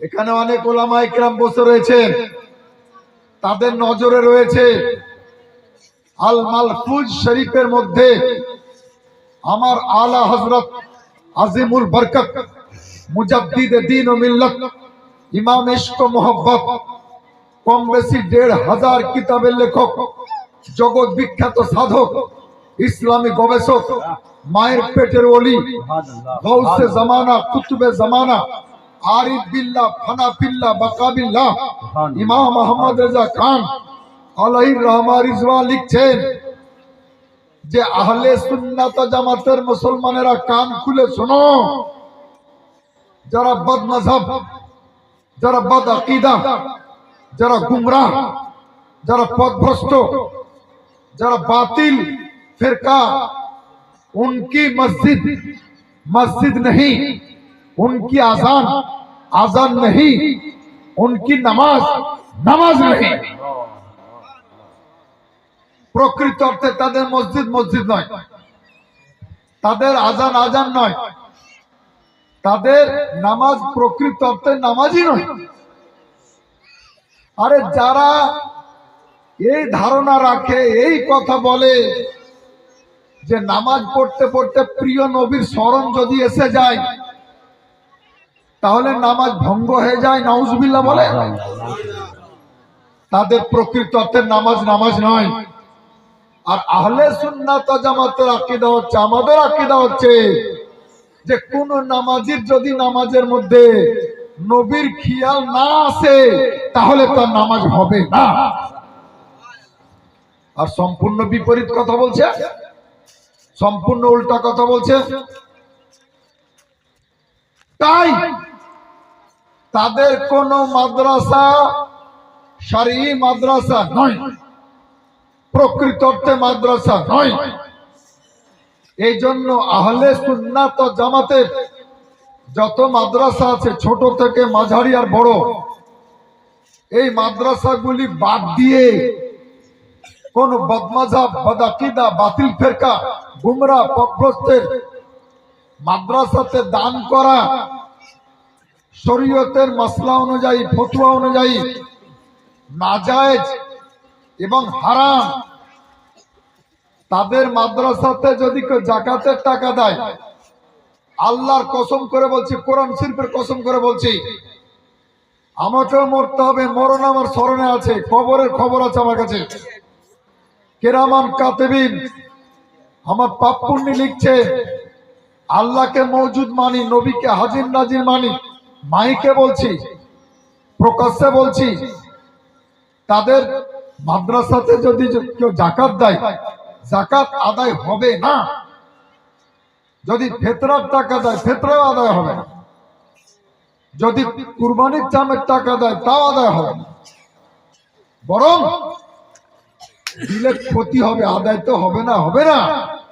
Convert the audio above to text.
এখানে অনেক ওলামা ইকরাম বসে রয়েছেন। তাদের নজরে রয়েছে আল মালফুজ শরীফের মধ্যে আমার আলা হজরত আজিমুল বরকত মুজাদ্দিদ দিন ও মিল্লত ইমাম ইশক মোহব্বত কম বেশি দেড় হাজার কিতাবের লেখক জগৎ বিখ্যাত সাধক ইসলামী গবেষক মায়ের পেটের অলি গৌসে জামানা কুতুবে জামানা আরিফ বিল্লাহ ফানা বিল্লাহ বাকাবিল্লাহ ইমাম মোহাম্মদ রেজা খান আলাইহির রহমা রিজওয়া লিখছেন যে আহলে সুন্নাত জামাতের মুসলমানেরা কান খুলে শোনো যারা বদ মজহব যারা বদ আকিদা যারা গুমরাহ যারা পথভ্রষ্ট যারা बातिल फिरका उनकी मस्जिद मस्जिद नहीं उनकी आजान आजान नहीं उनकी नमाज नमाज नहीं প্রকৃত অর্থে তাদের মসজিদ মসজিদ নয় তাদের আজান আজান নয় তাদের নামাজ প্রকৃত অর্থে নামাজই নয় আরে যারা এই ধারণা রাখে এই কথা বলে যে নামাজ পড়তে পড়তে প্রিয় নবীর স্মরণ যদি এসে যায় তাহলে নামাজ ভঙ্গ হয়ে যায় নাউজবিল্লা বলে? তাদের প্রকৃত অর্থের নামাজ নামাজ নয়। আর আহলে সুন্নাত জামাতের আকিদা হচ্ছে, আমাদের আকিদা হচ্ছে যে কোন নামাজির যদি নামাজের মধ্যে নবীর খিয়াল না আসে, তাহলে তার নামাজ হবে না। আর সম্পূর্ণ বিপরীত কথা বলছে? সম্পূর্ণ উল্টা কথা বলছে? তাই তাদের কোন মাদ্রাসা সারি মাদ্রাসা নয়। প্রকৃত অর্থে মাদ্রাসা নয়। এই জন্য আহলে সুন্নাত জামাতের যত মাদ্রাসা আছে, ছোট থেকে মাঝারি আর বড়, এই মাদ্রাসাগুলি বাদ দিয়ে কোন বদমাজাব, বদাকিদা, বাতিল ফেরকা, গুমরা পথভ্রষ্টের মাদ্রাসাতে দান করা শরীয়তের মশলা অনুযায়ী, ফতুয়া অনুযায়ী নাজায়জ এবং হারাম তাদের মাদ্রাসাতে যদি কেউ জাকাতের টাকা দেয়, আল্লাহর কসম করে বলছি, কোরআন শিল্পের কসম করে বলছি, আমাকেও মরতে হবে, মরণ আমার স্মরণে আছে, খবরের খবর আছে আমার কাছে। কেরামান কাতেবিন আমার পাপ পুণ্যি লিখছে, আল্লাহকে মজুদ মানি, নবীকে হাজির নাজির মানি। মাইকে বলছি, প্রকাশ্যে বলছি, তাদের মাদ্রাসাতে যদি কেউ জাকাত দেয়, জাকাত আদায় হবে না। যদি ফেতরার টাকা দেয়, ফেতরাও আদায় হবে না। যদি কুরবানির চামের টাকা দেয়, তাও আদায় হবে না। বরং দিলে ক্ষতি হবে, আদায় তো হবে না হবে না।